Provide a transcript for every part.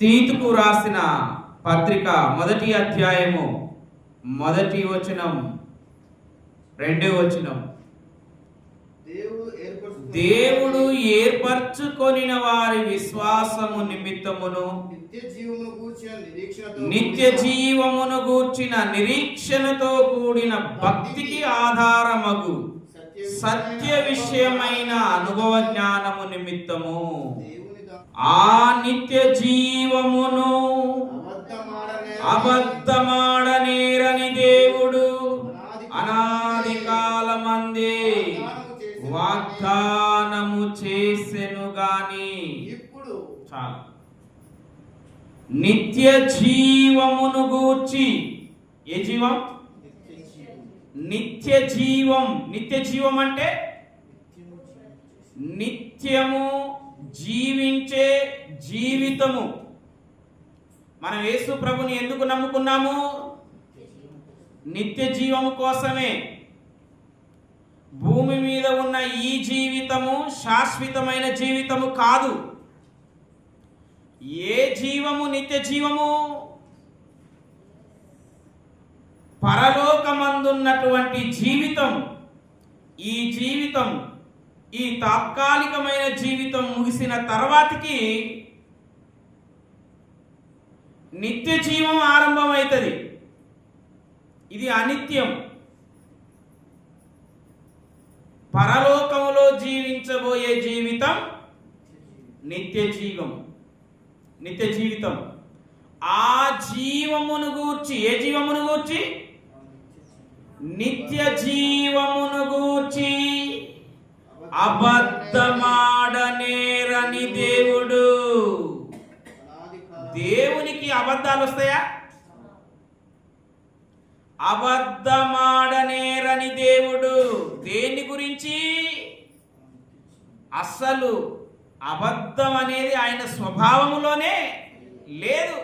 తీతుకు రాసిన పత్రిక మొదటి అధ్యాయము మొదటి వచనం రెండో వచనం. దేవుడు ఏర్పరచుకున్న ఏర్పరచుకొనిన వారి విశ్వాసము నిమిత్తమును నిత్య జీవమును గూర్చిన నిరీక్షణతో కూడిన భక్తికి ఆధారమగు సత్య విషయమైన అనుభవ జ్ఞానము నిమిత్తము. ఆ నిత్య జీవమును అబద్ధమాడనే అబద్ధమాడనేరని దేవుడు అనాది కాలమందే వాగ్దానము చేసెను. గాని ఇప్పుడు చాలు. నిత్య జీవమును గూర్చి ఏ జీవం? నిత్య జీవం నిత్య జీవం అంటే నిత్యము జీవించే జీవితము. మనం యేసు ప్రభుని ఎందుకు నమ్ముకున్నాము? నిత్య జీవము కోసమే. భూమి మీద ఉన్న ఈ జీవితము శాశ్వతమైన జీవితము కాదు. ఏ జీవము నిత్య జీవము? పరలోకమందున్నటువంటి జీవితం. ఈ జీవితం ఈ తాత్కాలికమైన జీవితం ముగిసిన తర్వాతికి నిత్య జీవం ఆరంభమవుతుంది. ఇది అనిత్యం. పరలోకములో జీవించబోయే జీవితం నిత్య జీవం. నిత్య జీవితం. ఆ జీవమును గూర్చి ఏ జీవమును గూర్చి? నిత్య జీవమును గూర్చి. అబద్ధమాడనేరని దేవుడు. దేవునికి అబద్ధాలు వస్తాయా అబద్ధమాడనేరని దేవుడు. దేని గురించి? అస్సలు అబద్ధం అనేది ఆయన స్వభావములోనే లేదు.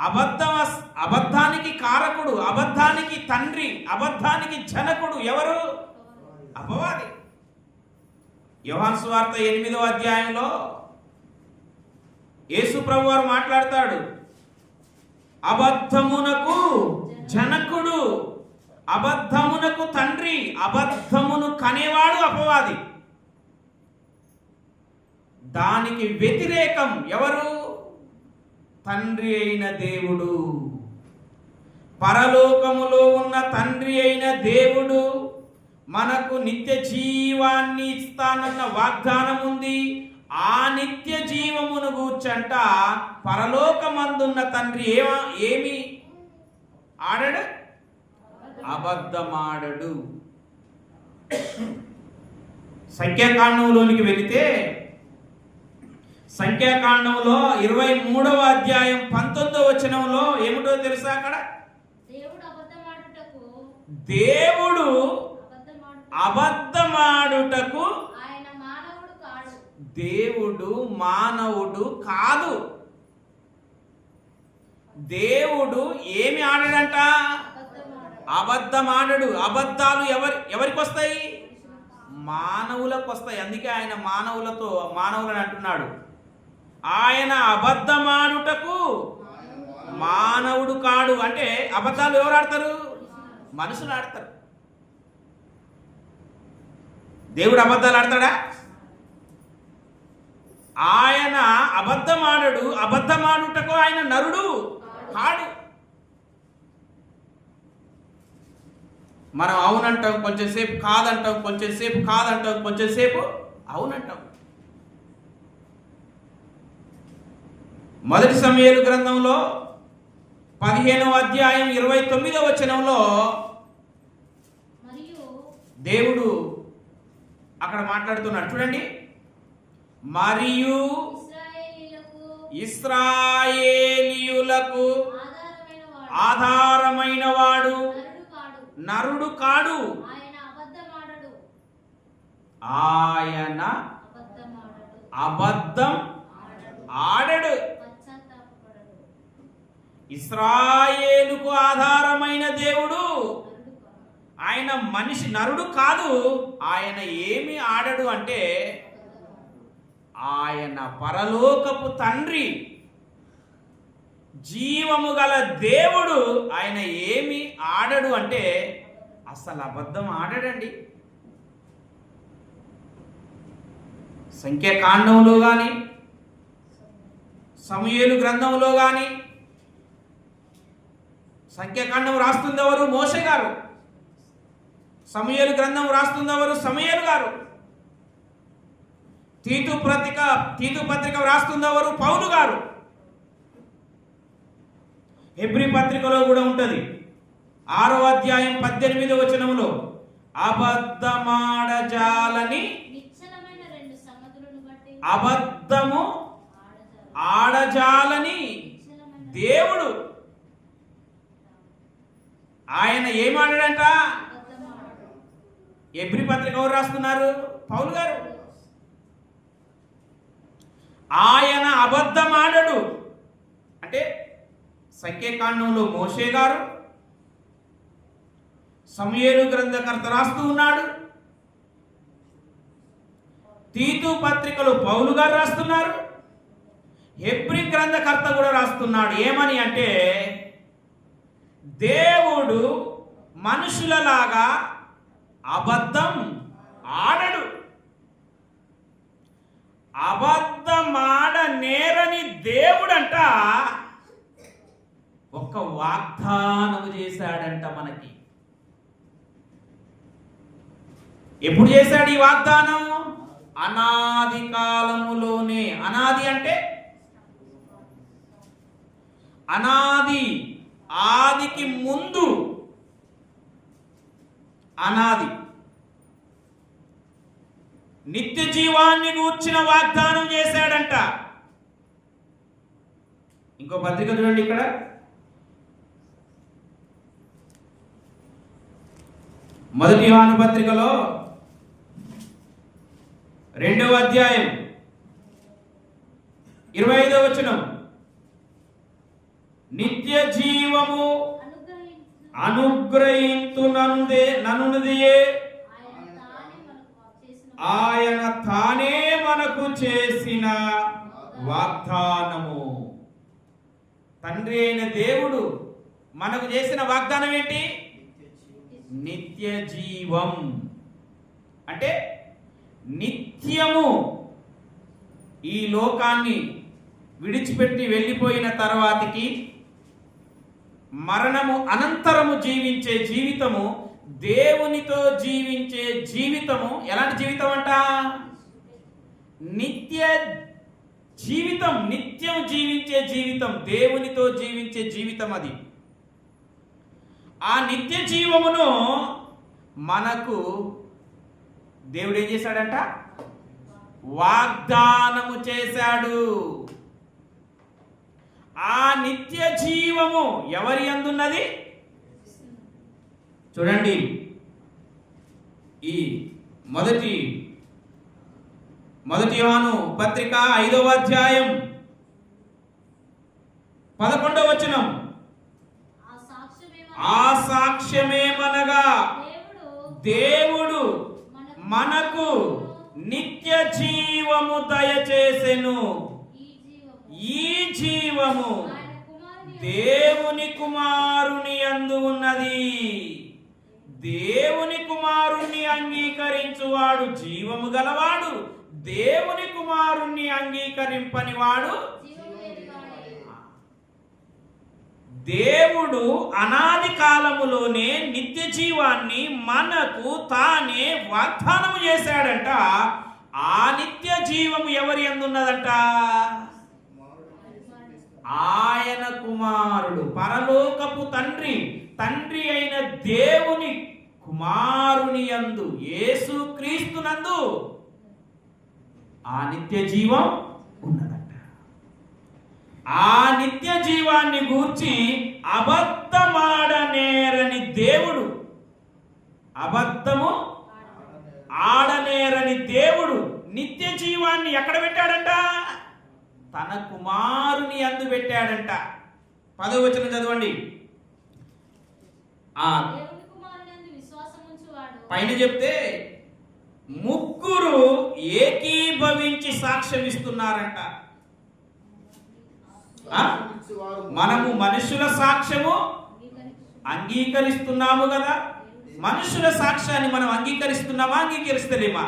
అబద్ధం అబద్ధానికి కారకుడు అబద్ధానికి తండ్రి అబద్ధానికి జనకుడు ఎవరు? అపవాది యోహాన్ సువార్త ఎనిమిదవ అధ్యాయంలో యేసు ప్రభు వారు మాట్లాడతాడు. అబద్ధమునకు జనకుడు అబద్ధమునకు తండ్రి అబద్ధమును కనేవాడు అపవాది. దానికి వ్యతిరేకం ఎవరు? తండ్రి అయిన దేవుడు. పరలోకములో ఉన్న తండ్రి అయిన దేవుడు. మనకు నిత్య జీవాన్ని ఇస్తానన్న వాగ్దానం ఉంది ఆ నిత్య జీవమును గూర్చంట పరలోకమందున్న తండ్రి ఏమ ఏమి? ఆడడు? అబద్ధమాడడు. సంఖ్యాకాండంలోనికి వెళితే సంఖ్యాకాండంలో ఇరవై మూడవ అధ్యాయం పంతొమ్మిదవ వచనంలో ఏమిటో తెలుసా అక్కడ? దేవుడు అబద్ధమాడుటకు దేవుడు మానవుడు కాడు. దేవుడు మానవుడు కాదు. దేవుడు ఏమి ఆడడంట? అబద్ధమాడు అబద్ధమాడడు. అబద్ధాలు ఎవరి ఎవరికి వస్తాయి? మానవులకు వస్తాయి. అందుకే ఆయన మానవులతో మానవులని అంటున్నాడు. ఆయన అబద్ధమాడుటకు మానవుడు కాడు. అంటే అబద్ధాలు ఎవరు ఆడతారు? మనుషులు ఆడతారు. దేవుడు అబద్ధాలు ఆడతాడా? ఆయన అబద్ధమాడడు అబద్ధమాడుటకు ఆయన నరుడు కాడు. మనం అవునంటాం కొంచెం సేపు కాదంటాం కొంచెం సేపు కాదంటాం కొంచెం సేపు అవునంటాం. మొదటి సమయాలు గ్రంథంలో పదిహేనవ అధ్యాయం ఇరవై తొమ్మిదవ వచనంలో దేవుడు అక్కడ మాట్లాడుతున్నాడు. చూడండి. మరియు ఇస్రాయేలీయులకు ఆధారమైన వాడు నరుడు కాడు. ఆయన అబద్ధం ఆడడు. ఇస్రాయేలుకు ఆధారమైన దేవుడు ఆయన మనిషి నరుడు కాదు. ఆయన ఏమి ఆడడు అంటే ఆయన పరలోకపు తండ్రి. జీవము గల దేవుడు ఆయన ఏమి ఆడడు అంటే అసలు అబద్ధం ఆడడండి. సంఖ్యాకాండంలో కానీ సమయలు గ్రంథంలో కానీ సంఖ్యాకాండం రాస్తుందెవరు మోసే గారు. సమయలు గ్రంథం రాస్తుందెవరు సమయలు గారు. తీతు పత్రిక తీతు పత్రిక రాస్తుందెవరు పౌలు గారు. ఎబ్రి పత్రికలో కూడా ఉంటుంది. ఆరో అధ్యాయం పద్దెనిమిదో వచనంలో అబద్ధమాడజాలని అబద్ధము ఆడజాలు. ఆడజాలని దేవుడు. ఆయన ఏమాడాడంట. ఎబ్రి పత్రిక ఎవరు రాస్తున్నారు? పౌలు గారు. ఆయన అబద్ధమాడడు. అంటే సంఖ్యాకాండంలో మోషే గారు సమయలు గ్రంథకర్త రాస్తూ ఉన్నాడు. తీతు పత్రికలు పౌలు గారు రాస్తున్నారు. ఎబ్రి గ్రంథకర్త కూడా రాస్తున్నాడు. ఏమని అంటే దేవుడు మనుషులలాగా అబద్ధం ఆడడు. అబద్ధమాడ నేరని దేవుడంట. ఒక వాగ్దానము చేశాడంట మనకి. ఎప్పుడు చేశాడు ఈ వాగ్దానం? అనాది కాలములోనే. అనాది అంటే? అనాది ఆదికి ముందు అనాది. నిత్య జీవాన్ని గూర్చిన వాగ్దానం చేశాడంట. ఇంకో పత్రిక చూడండి ఇక్కడ. మొదటి యోహాను పత్రికలో రెండవ అధ్యాయం ఇరవై ఐదవ వచనం. నిత్య జీవము అనుగ్రహించు. నందే ననునదియే. ఆయన తానే మనకు చేసిన వాగ్దానము. తండ్రి అయిన దేవుడు మనకు చేసిన వాగ్దానం ఏంటి? నిత్య జీవం. అంటే నిత్యము ఈ లోకాన్ని విడిచిపెట్టి వెళ్ళిపోయిన తర్వాతికి మరణము అనంతరము జీవించే జీవితము దేవునితో జీవించే జీవితము ఎలాంటి జీవితం అంట నిత్య జీవితం నిత్యం జీవించే జీవితం దేవునితో జీవించే జీవితం అది. ఆ నిత్య జీవమును మనకు దేవుడు ఏం చేశాడంట? వాగ్దానము చేశాడు. ఆ నిత్య జీవము ఎవరి అందున్నది చూడండి. ఈ మొదటి మొదటి యోహాను పత్రిక ఐదవ అధ్యాయం పదకొండవ వచనం. ఆ సాక్ష్యమేమో ఆ సాక్ష్యమేమనగా దేవుడు దేవుడు మనకు నిత్య జీవము దయచేసెను. ఈ జీవము దేవుని కుమారుని అందు ఉన్నది. దేవుని కుమారుణ్ణి అంగీకరించువాడు జీవము గలవాడు దేవుని కుమారుణ్ణి అంగీకరింపని వాడు దేవుడు అనాది కాలములోనే నిత్య జీవాన్ని మనకు తానే వాగ్దానము చేశాడంట. ఆ నిత్య జీవము ఎవరి ఎందున్నదంట ఆయన కుమారుడు పరలోకపు తండ్రి తండ్రి అయిన దేవుని కుమారుని యందు యేసు క్రీస్తునందు ఆ నిత్య జీవం ఉన్నదట. ఆ నిత్య జీవాన్ని గూర్చి అబద్ధమాడనేరని దేవుడు అబద్ధము ఆడనేరని దేవుడు నిత్య జీవాన్ని ఎక్కడ పెట్టాడంట? తన కుమారుని అందు పెట్టాడంట. పదవచనం చదవండి. ఆ పైన చెప్తే ముగ్గురు ఏకీభవించి సాక్ష్యం ఇస్తున్నారంట మనము మనుషుల సాక్ష్యము అంగీకరిస్తున్నాము కదా. మనుషుల సాక్ష్యాన్ని మనం అంగీకరిస్తున్నామా అంగీకరిస్తలేమా?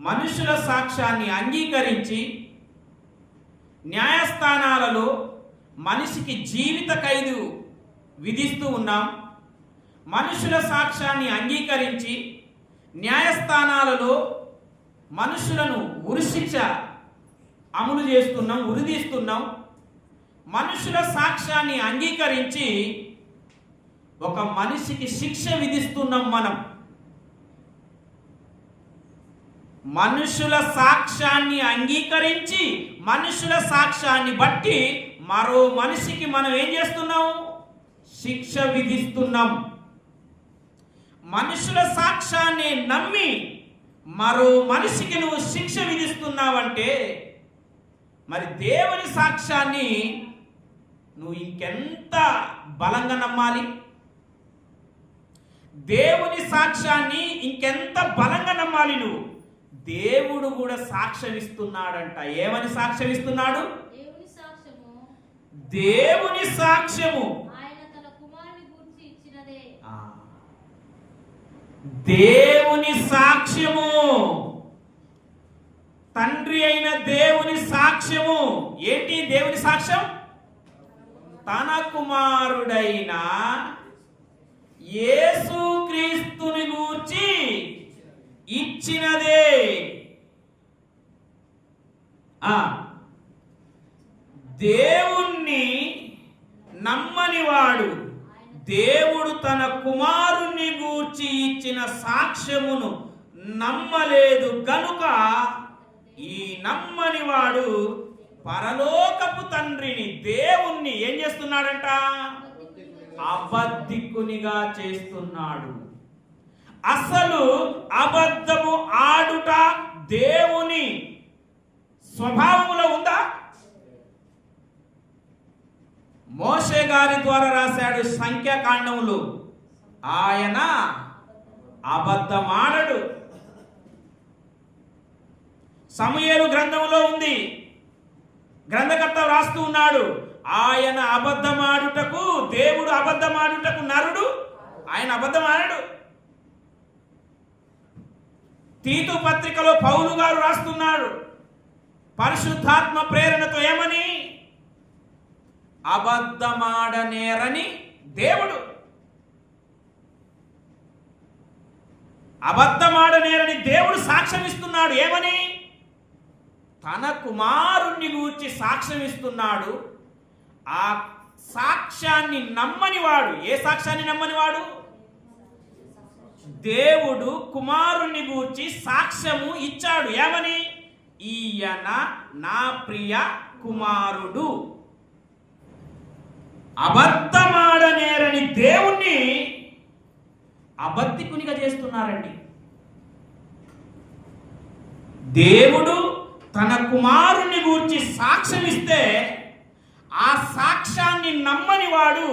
మనుషుల సాక్ష్యాన్ని అంగీకరించి న్యాయస్థానాలలో మనిషికి జీవిత ఖైదు విధిస్తూ ఉన్నాం. మనుషుల సాక్ష్యాన్ని అంగీకరించి న్యాయస్థానాలలో మనుషులను ఉరిశిక్ష అమలు చేస్తున్నాం ఉరిదీస్తున్నాం మనుషుల సాక్ష్యాన్ని అంగీకరించి ఒక మనిషికి శిక్ష విధిస్తున్నాం మనం. మనుషుల సాక్ష్యాన్ని అంగీకరించి మనుషుల సాక్ష్యాన్ని బట్టి మరో మనిషికి మనం ఏం చేస్తున్నాం శిక్ష విధిస్తున్నాం. మనుషుల సాక్ష్యాన్ని నమ్మి మరో మనిషికి నువ్వు శిక్ష విధిస్తున్నావంటే మరి దేవుని సాక్ష్యాన్ని నువ్వు ఇంకెంత బలంగా నమ్మాలి? దేవుని సాక్ష్యాన్ని ఇంకెంత బలంగా నమ్మాలి నువ్వు? దేవుడు కూడా సాక్ష్యం ఇస్తున్నాడంట ఏమని సాక్ష్యం ఇస్తున్నాడు దేవుని సాక్ష్యము. దేవుని సాక్ష్యము. తండ్రి అయిన దేవుని సాక్ష్యము. ఏంటి దేవుని సాక్ష్యం? తన కుమారుడైన యేసుక్రీస్తుని గూర్చి ఇచ్చినదే. ఆ. దేవుణ్ణి నమ్మనివాడు. దేవుడు తన కుమారుణ్ణి గూర్చి ఇచ్చిన సాక్ష్యమును నమ్మలేదు గనుక ఈ నమ్మనివాడు పరలోకపు తండ్రిని దేవుణ్ణి ఏం చేస్తున్నాడంట? అబద్ధికునిగా చేస్తున్నాడు. అసలు అబద్ధము ఆడుట దేవుని స్వభావములో ఉందా? మోషే గారి ద్వారా రాశాడు సంఖ్యాకాండములు. ఆయన అబద్ధమాడడు. సమయలు గ్రంథంలో ఉంది. గ్రంథకర్త రాస్తూ ఉన్నాడు. ఆయన అబద్ధమాడుటకు దేవుడు అబద్ధమాడుటకు నరుడు. ఆయన అబద్ధమాడడు. తీతు పత్రికలో పౌలు గారు రాస్తున్నాడు పరిశుద్ధాత్మ ప్రేరణతో ఏమని? అబద్ధమాడనేరని దేవుడు. అబద్ధమాడనేరని దేవుడు సాక్ష్యం ఇస్తున్నాడు. ఏమని? తన కుమారుణ్ణి గూర్చి సాక్ష్యం ఇస్తున్నాడు. ఆ సాక్ష్యాన్ని నమ్మనివాడు. ఏ సాక్ష్యాన్ని నమ్మనివాడు? దేవుడు కుమారుణ్ణి గూర్చి సాక్ష్యము ఇచ్చాడు. ఏమని? ఈయన నా ప్రియ కుమారుడు. అబద్ధమాడనేరని దేవుణ్ణి అబద్ధికునిగా చేస్తున్నారండి. దేవుడు తన కుమారుని గూర్చి సాక్ష్యమిస్తే ఆ సాక్ష్యాన్ని నమ్మని వాడు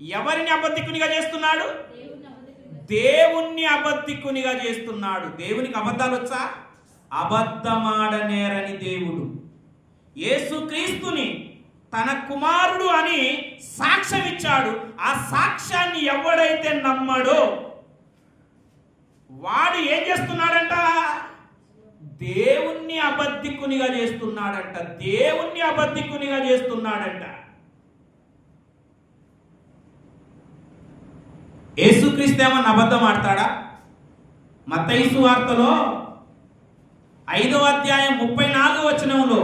ఎవరిని అబద్ధికునిగా చేస్తున్నాడు? దేవుణ్ణి అబద్ధికునిగా చేస్తున్నాడు. దేవునికి అబద్ధాలు వచ్చా? అబద్ధమాడనేరని దేవుడు. యేసుక్రీస్తుని తన కుమారుడు అని సాక్ష్యం ఇచ్చాడు ఆ సాక్ష్యాన్ని ఎవడైతే నమ్మడో వాడు ఏం చేస్తున్నాడంట? దేవుణ్ణి అబద్ధికునిగా చేస్తున్నాడంట. దేవుణ్ణి అబద్ధికునిగా చేస్తున్నాడంట. యేసుక్రీస్తు ఏమన్నా అబద్ధం ఆడతాడా? మత్తయిసు వార్తలో ఐదవ అధ్యాయం ముప్పై నాలుగు వచనంలో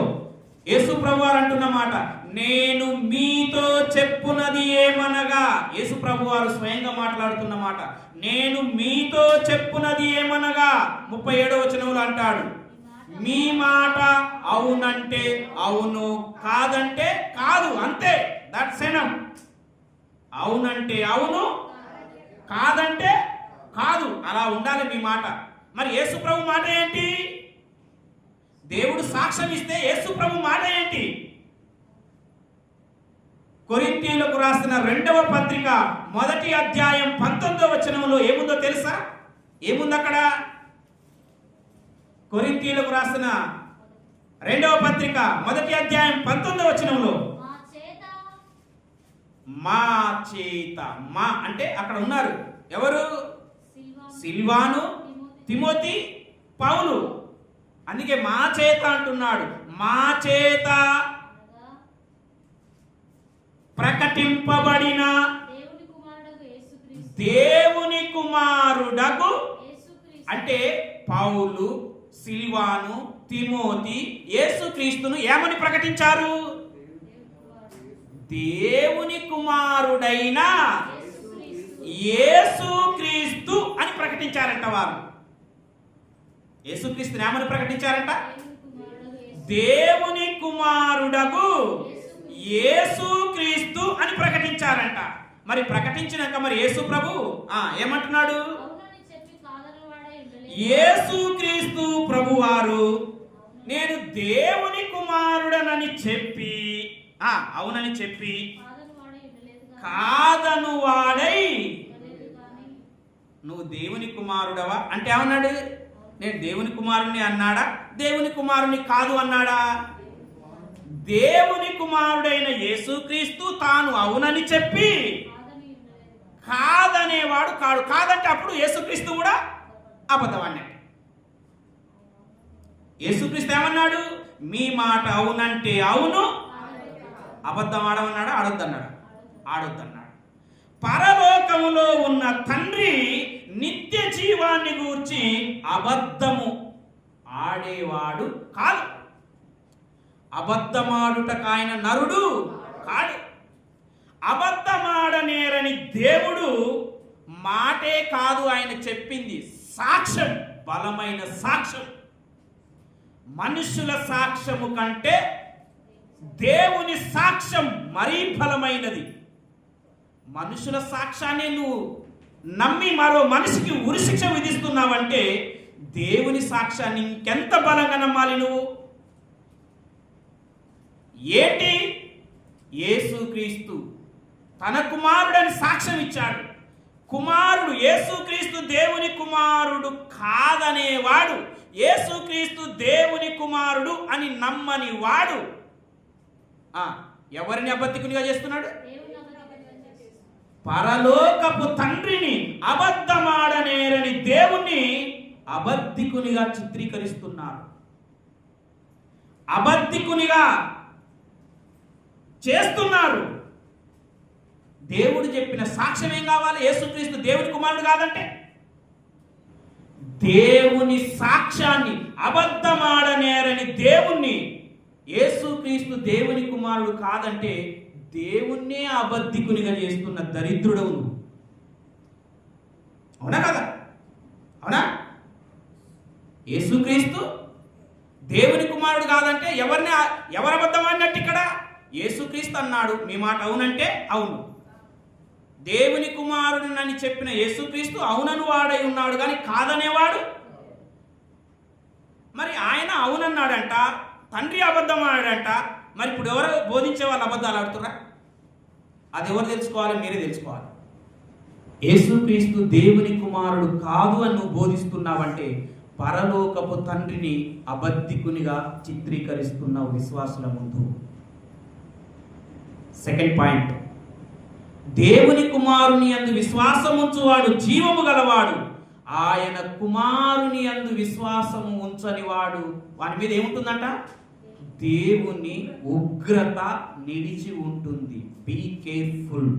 యేసు ప్రభు వారు అంటున్న మాట నేను మీతో చెప్పునది ఏమనగా? యేసు ప్రభు వారు స్వయంగా మాట్లాడుతున్న మాట నేను మీతో చెప్పునది ఏమనగా? ముప్పై ఏడో వచనంలో అంటాడు మీ మాట అవునంటే అవును కాదంటే కాదు అంతే దట్స్ ఎనం అవునంటే అవును కాదంటే కాదు. అలా ఉండాలి మీ మాట. మరి యేసు ప్రభు మాట ఏంటి? దేవుడు సాక్ష్యం ఇస్తే యేసు ప్రభు మాట ఏంటి? కొరింతీలకు రాసిన రెండవ పత్రిక మొదటి అధ్యాయం పంతొమ్మిదవ వచనంలో ఏముందో తెలుసా? ఏముంది అక్కడ? కొరింతీలకు రాసిన రెండవ పత్రిక మొదటి అధ్యాయం పంతొమ్మిదవ వచనంలో మా చేత మా అంటే అక్కడ ఉన్నారు. ఎవరు? సిల్వాను, తిమోతి. పౌలు. అందుకే మా చేత అంటున్నాడు. మా చేత ప్రకటింపబడిన దేవుని కుమారుడకు అంటే పౌలు సిల్వాను తిమోతి యేసుక్రీస్తును ఏమని ప్రకటించారు? దేవుని కుమారుడైన యేసుక్రీస్తు అని ప్రకటించారంట వారు. యేసుక్రీస్తుని ఏమని ప్రకటించారంట? దేవుని కుమారుడకు యేసుక్రీస్తు అని ప్రకటించారంట. మరి ప్రకటించినాక మరి యేసు ప్రభు ఆ ఏమంటున్నాడు? యేసుక్రీస్తు ప్రభువారు నేను దేవుని కుమారుడనని చెప్పి అవునని చెప్పి కాదని వాడే నువ్వు దేవుని కుమారుడవా? అంటే ఏమన్నాడు? నేను దేవుని కుమారుని అన్నాడా? దేవుని కుమారుని కాదు అన్నాడా? దేవుని కుమారుడైన యేసుక్రీస్తు తాను అవునని చెప్పి కాదనేవాడు కాడు. కాదంటే అప్పుడు యేసుక్రీస్తు కూడా అబద్ధం అన్నాడు యేసుక్రీస్తు ఏమన్నాడు? మీ మాట అవునంటే అవును అబద్ధం ఆడమన్నాడా? ఆడొద్దన్నాడు? ఆడొద్దన్నాడు. పరలోకములో ఉన్న తండ్రి నిత్య జీవాన్ని గూర్చి అబద్ధము ఆడేవాడు కాదు. అబద్ధమాడుటకాయన నరుడు కాడు. అబద్ధమాడనేరని దేవుడు మాటే కాదు ఆయన చెప్పింది సాక్ష్యం బలమైన సాక్ష్యం. మనుషుల సాక్ష్యము కంటే దేవుని సాక్ష్యం మరీ బలమైనది మనుషుల సాక్ష్యాన్ని నువ్వు నమ్మి మరో మనిషికి ఉరిశిక్ష విధిస్తున్నావంటే దేవుని సాక్ష్యాన్ని ఇంకెంత బలంగా నమ్మాలి నువ్వు? ఏంటి? యేసుక్రీస్తు తన కుమారుడని సాక్ష్యం ఇచ్చాడు. కుమారుడు యేసుక్రీస్తు దేవుని కుమారుడు కాదనేవాడు. యేసుక్రీస్తు దేవుని కుమారుడు అని నమ్మని వాడు ఎవరిని అబద్ధికునిగా చేస్తున్నాడు. పరలోకపు తండ్రిని అబద్ధమాడనేరని దేవుణ్ణి అబద్ధికునిగా చిత్రీకరిస్తున్నారు. అబద్ధికునిగా చేస్తున్నారు. దేవుడు చెప్పిన సాక్ష్యం ఏం కావాలి? యేసుక్రీస్తు దేవుని కుమారుడు కాదంటే? దేవుని సాక్ష్యాన్ని అబద్ధమాడనేరని దేవుణ్ణి యేసుక్రీస్తు దేవుని కుమారుడు కాదంటే దేవుణ్ణే అబద్ధికునిగా చేస్తున్న దరిద్రుడవు నువ్వు. అవునా కదా? అవునా? యేసుక్రీస్తు దేవుని కుమారుడు కాదంటే ఎవరిని ఎవరి అబద్ధం అన్నట్టు ఇక్కడ? యేసుక్రీస్తు అన్నాడు మీ మాట అవునంటే అవును. దేవుని కుమారుడినని చెప్పిన యేసుక్రీస్తు అవునను వాడై ఉన్నాడు కానీ కాదనేవాడు? మరి ఆయన అవునన్నాడంట. తండ్రి అబద్ధం ఆడాడంట. మరి ఇప్పుడు ఎవరు బోధించే వాళ్ళు అబద్ధాలు ఆడుతురా అది ఎవరు తెలుసుకోవాలి? మీరే తెలుసుకోవాలి. యేసుక్రీస్తు దేవుని కుమారుడు కాదు అని నువ్వు బోధిస్తున్నావంటే పరలోకపు తండ్రిని అబద్ధికునిగా చిత్రీకరిస్తున్నావు విశ్వాసుల ముందు. Second point. దేవుని కుమారుని అందు విశ్వాసం ఉంచువాడు జీవము గలవాడు. ఆయన కుమారుని అందు విశ్వాసము ఉంచని వాడు వాని మీద ఏముంటుందంట? దేవుని ఉగ్రత నిలిచి ఉంటుంది. Be careful